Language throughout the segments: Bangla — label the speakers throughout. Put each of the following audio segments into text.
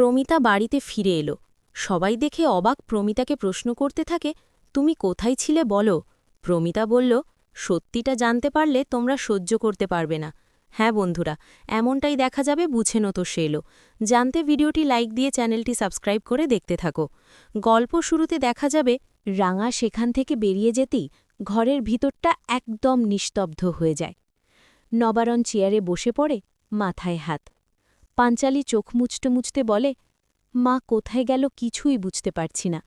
Speaker 1: প্রমিতা বাড়িতে ফিরে এলো। সবাই দেখে অবাক প্রমিতাকে প্রশ্ন করতে থাকে, তুমি কোথায় ছিলে বলো? প্রমিতা বলল, সত্যিটা জানতে পারলে তোমরা সহ্য করতে পারবে না। হ্যাঁ বন্ধুরা, এমনটাই দেখা যাবে, বুঝে নতো সে এলো। জানতে ভিডিওটি লাইক দিয়ে চ্যানেলটি সাবস্ক্রাইব করে দেখতে থাকো। গল্প শুরুতে দেখা যাবে, রাঙা সেখান থেকে বেরিয়ে যেতেই ঘরের ভিতরটা একদম নিস্তব্ধ হয়ে যায়। নবারণ চেয়ারে বসে পড়ে মাথায় হাত। পাঞ্চালি চোখ মুছতে মুছতে বলে, মা, কোথায় গেল কিছুই বুঝতে পারছি না।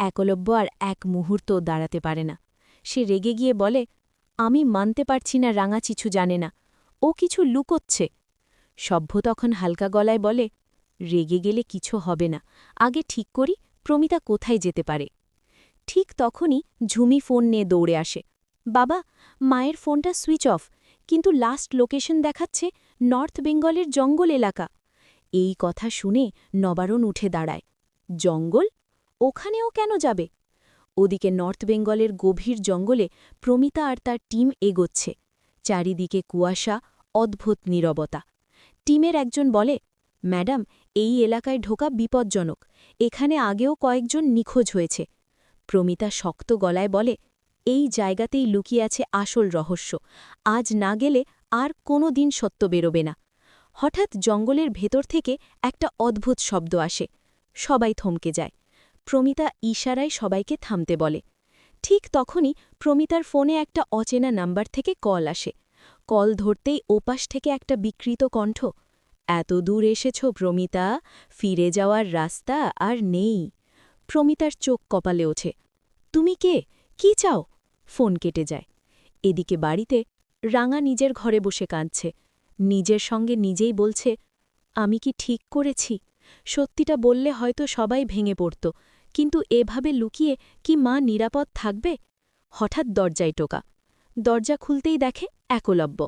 Speaker 1: একলব্য আর এক মুহূর্ত দাঁড়াতে পারে না সে রেগে গিয়ে বলে, আমি মানতে পারছি না, রাঙা কিছু জানে না। ও কিছু লুকোচ্ছে সভ্য তখন হালকা গলায় বলে, রেগে গেলে কিছু হবে না। আগে ঠিক করি, প্রমিতা কোথায় যেতে পারে ঠিক তখনই ঝুমি ফোন নিয়ে দৌড়ে আসে। বাবা, মায়ের ফোনটা সুইচ অফ, কিন্তু লাস্ট লোকেশন দেখাচ্ছে নর্থ বেঙ্গলের জঙ্গল এলাকা। এই কথা শুনে নবারণ উঠে দাঁড়ায়। জঙ্গল? ওখানেও কেন যাবে? ওদিকে নর্থ বেঙ্গলের গভীর জঙ্গলে প্রমিতা আর তার টিম এগোচ্ছে। চারিদিকে কুয়াশা, অদ্ভুত নীরবতা। টিমের একজন বলে, ম্যাডাম, এই এলাকায় ঢোকা বিপজ্জনক। এখানে আগেও কয়েকজন নিখোঁজ হয়েছে। প্রমিতা শক্ত গলায় বলে, এই জায়গাতেই লুকিয়ে আছে আসল রহস্য। আজ না গেলে আর কোনো দিন সত্য বেরোবে না। হঠাৎ জঙ্গলের ভেতর থেকে একটা অদ্ভুত শব্দ আসে। সবাই থমকে যায়। প্রমিতা ইশারায় সবাইকে থামতে বলে। ঠিক তখনই প্রমিতার ফোনে একটা অচেনা নাম্বার থেকে কল আসে। কল ধরতেই ওপাশ থেকে একটা বিকৃত কণ্ঠ, এত দূর এসেছ প্রমিতা, ফিরে যাওয়ার রাস্তা আর নেই। প্রমিতার চোখ কপালে ওঠে, তুমি কে? কি চাও? ফোন কেটে যায়। এদিকে বাড়িতে রাঙা নিজের ঘরে বসে কাঁদছে। নিজের সঙ্গে নিজেই বলছে, আমি কি ঠিক করেছি? সত্যিটা বললে হয়তো সবাই ভেঙে পড়ত। কিন্তু এভাবে লুকিয়ে কি মা নিরাপদ থাকবে? হঠাৎ দরজায় টোকা। দরজা খুলতেই দেখে একলব্য,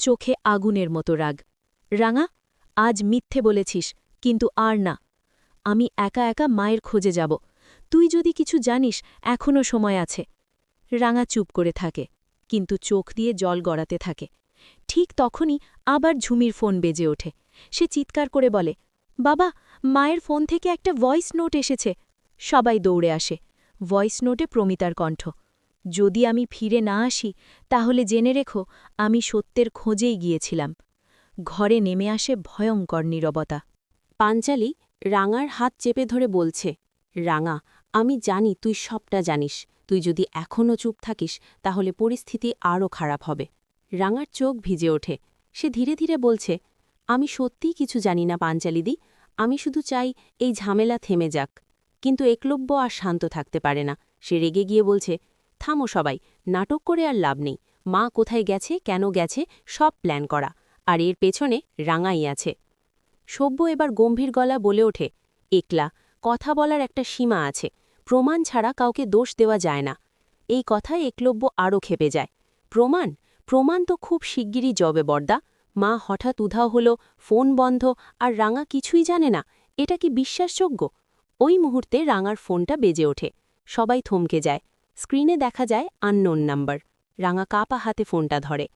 Speaker 1: চোখে আগুনের মতো রাগ। রাঙা, আজ মিথ্যে বলেছিস, কিন্তু আর না। আমি একা একা মায়ের খোঁজে যাব। তুই যদি কিছু জানিস এখনও সময় আছে। রাঙা চুপ করে থাকে। কিন্তু চোখ দিয়ে জল গড়াতে থাকে। ঠিক তখনই আবার ঝুমির ফোন বেজে ওঠে। সে চিৎকার করে বলে, বাবা, মায়ের ফোন থেকে একটা ভয়েস নোট এসেছে। সবাই দৌড়ে আসে। ভয়েস নোটে প্রমিতার কণ্ঠ, যদি আমি ফিরে না আসি, তাহলে জেনে রেখো, আমি সত্যের খোঁজেই গিয়েছিলাম। ঘরে নেমে আসে ভয়ঙ্কর নীরবতা। পাঞ্চালি রাঙার হাত চেপে ধরে বলছে, রাঙা, আমি জানি, তুই সবটা জানিস। তুই যদি এখনও চুপ থাকিস, তাহলে পরিস্থিতি আরও খারাপ হবে। রাঙার চোখ ভিজে ওঠে। সে ধীরে ধীরে বলছে, আমি সত্যিই কিছু জানি না পাঞ্চালিদি আমি শুধু চাই এই ঝামেলা থেমে যাক। কিন্তু একলব্য আর শান্ত থাকতে পারে না সে রেগে গিয়ে বলছে, থামো সবাই, নাটক করে আর লাভ নেই। মা কোথায় গেছে, কেন গেছে, সব প্ল্যান করা। আর এর পেছনে রাঙাই আছে। সভ্য এবার গম্ভীর গলা বলে ওঠে, একলা, কথা বলার একটা সীমা আছে। প্রমাণ ছাড়া কাউকে দোষ দেওয়া যায় না। এই কথায় একলব্য আরও খেপে যায়। প্রমাণ? প্রমাণ তো খুব শিগগিরই জবে বর্দা। মা হঠাৎ উধাও হল, ফোন বন্ধ, আর রাঙা কিছুই জানে না। এটা কি বিশ্বাসযোগ্য? ওই মুহূর্তে রাঙার ফোনটা বেজে ওঠে। সবাই থমকে যায়। স্ক্রিনে দেখা যায় আননোন নাম্বার। রাঙা কাপা হাতে ফোনটা ধরে।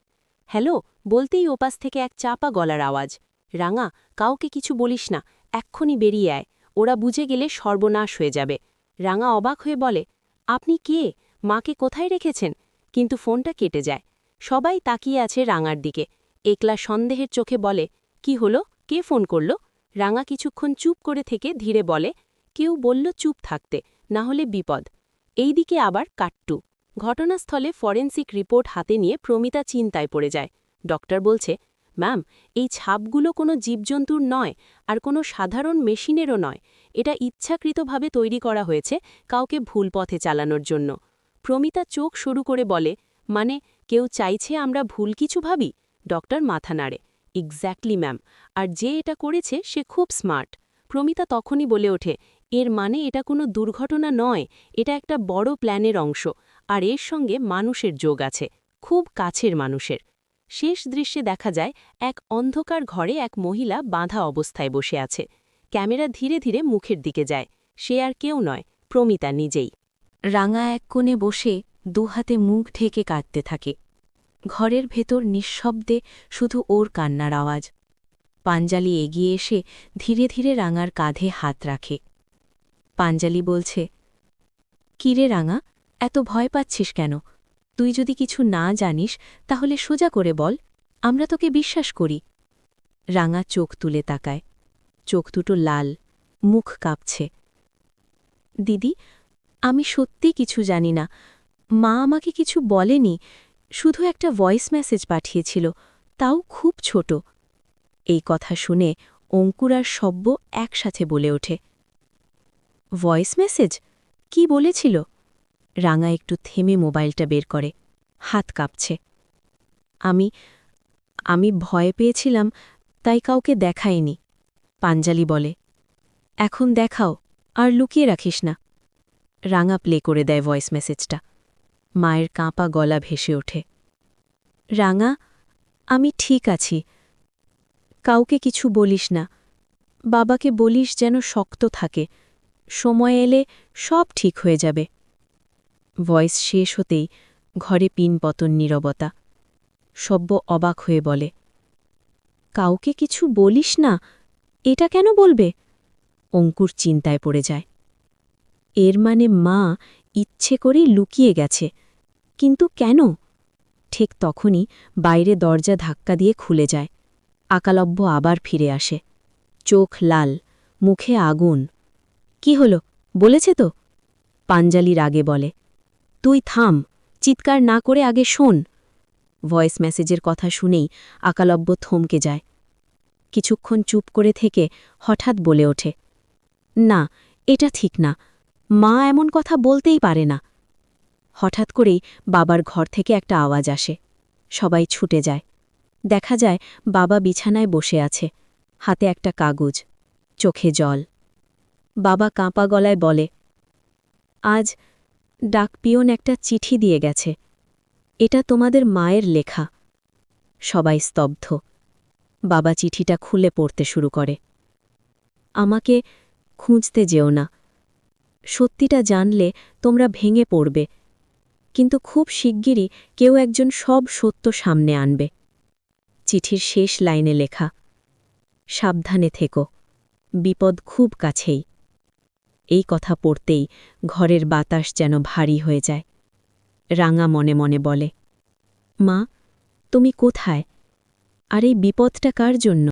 Speaker 1: হ্যালো, বলতেই ওপাশ থেকে এক চাপা গলার আওয়াজ। রাঙা, কাউকে কিছু বলিস না। এক্ষুনি বেরিয়ে আয়। ওরা বুঝে গেলে সর্বনাশ হয়ে যাবে। রাঙা অবাক হয়ে বলে, আপনি কে? মাকে কোথায় রেখেছেন? কিন্তু ফোনটা কেটে যায়। সবাই তাকিয়ে আছে রাঙার দিকে। একলা সন্দেহের চোখে বলে, কি হলো? কে ফোন করল? রাঙা কিছুক্ষণ চুপ করে থেকে ধীরে বলে, কেউ বলল চুপ থাকতে, না হলে বিপদ। এইদিকে আবার কাট্টু। ঘটনাস্থলে ফরেন্সিক রিপোর্ট হাতে নিয়ে প্রমিতা চিন্তায় পড়ে যায়। ডক্টর বলছে, ম্যাম, এই ছাপগুলো কোনো জীবজন্তুর নয়, আর কোনো সাধারণ মেশিনেরও নয়। এটা ইচ্ছাকৃতভাবে তৈরি করা হয়েছে কাউকে ভুল পথে চালানোর জন্য। প্রমিতা চোখ শুরু করে বলে মানে কেউ চাইছে আমরা ভুল কিছু ভাবি? ডক্টর মাথা নাড়ে এক্স্যাক্টলি ম্যাম আর যে এটা করেছে, সে খুব স্মার্ট প্রমিতা তখনই বলে ওঠে, এর মানে এটা কোনো দুর্ঘটনা নয়, এটা একটা বড় প্ল্যানের অংশ, আর এর সঙ্গে মানুষের যোগ আছে, খুব কাছের মানুষের। শেষ দৃশ্যে দেখা যায়, এক অন্ধকার ঘরে এক মহিলা বাঁধা অবস্থায় বসে আছে। ক্যামেরা ধীরে ধীরে মুখের দিকে যায়। সে আর কেউ নয়, প্রমিতা নিজেই। রাঙা এক কোণে বসে দুহাতে মুখ ঢেকে কাঁদতে থাকে। ঘরের ভেতর নিঃশব্দে শুধু ওর কান্নার আওয়াজ। পাঞ্জালি এগিয়ে এসে ধীরে ধীরে রাঙার কাঁধে হাত রাখে। পাঞ্জালি বলছে কিরে রাঙা, এত ভয় পাচ্ছিস কেন? তুই যদি কিছু না জানিস, তাহলে সোজা করে বল, আমরা তোকে বিশ্বাস করি। রাঙা চোখ তুলে তাকায়। চোখ দুটো লাল, মুখ কাঁপছে। দিদি, আমি সত্যি কিছু জানি না। মা আমাকে কিছু বলেনি, শুধু একটা ভয়েস মেসেজ পাঠিয়েছিল, তাও খুব ছোট। এই কথা শুনে অঙ্কুর আর সব্য একসাথে বলে ওঠে। ভয়েস মেসেজ কি বলেছিল? রাঙা একটু থেমে মোবাইলটা বের করে, হাত কাঁপছে। আমি আমি ভয় পেয়েছিলাম, তাই কাউকে দেখাইনি। পাঞ্জালি বলে। এখন দেখাও, আর লুকিয়ে রাখিস না। রাঙা প্লে করে দেয় ভয়েস মেসেজটা। মায়ের কাঁপা গলা ভেসে ওঠে। রাঙা, আমি ঠিক আছি। কাউকে কিছু বলিস না। বাবাকে বলিস যেন শক্ত থাকে। সময় এলে সব ঠিক হয়ে যাবে। ভয়েস শেষ হতেই ঘরে পিনপতন নীরবতা। সব্য অবাক হয়ে বলে, কাউকে কিছু বলিস না? এটা কেন বলবে? অঙ্কুর চিন্তায় পড়ে যায়। এর মানে মা ইচ্ছে করেই লুকিয়ে গেছে। কিন্তু কেন? ঠিক তখনই বাইরে দরজা ধাক্কা দিয়ে খুলে যায়। আকালব্য আবার ফিরে আসে। চোখ লাল, মুখে আগুন। কি হলো? বলেছে তো? পাঞ্জালি রাগে বলে। তুই থাম, চিৎকার না করে আগে শোন। ভয়েস মেসেজের কথা শুনেই আকালব্য থমকে যায়। কিছুক্ষণ চুপ করে থেকে হঠাৎ বলে ওঠে, না, এটা ঠিক না। মা এমন কথা বলতেই পারে না। হঠাৎ করেই বাবার ঘর থেকে একটা আওয়াজ আসে। সবাই ছুটে যায়। দেখা যায় বাবা বিছানায় বসে আছে, হাতে একটা কাগজ, চোখে জল। বাবা কাঁপা গলায় বলে, আজ ডাকপিয়ন একটা চিঠি দিয়ে গেছে। এটা তোমাদের মায়ের লেখা। সবাই স্তব্ধ। বাবা চিঠিটা খুলে পড়তে শুরু করে। আমাকে, খুঁজতে যেও না। সত্যিটা জানলে তোমরা ভেঙে পড়বে। কিন্তু খুব শিগগিরই কেউ একজন সব সত্য সামনে আনবে। চিঠির শেষ লাইনে লেখা, সাবধানে থেকো। বিপদ খুব কাছেই। এই কথা পড়তেই ঘরের বাতাস যেন ভারী হয়ে যায়। রাঙা মনে মনে বলে, মা, তুমি কোথায়? আর এই বিপদটা কার জন্য?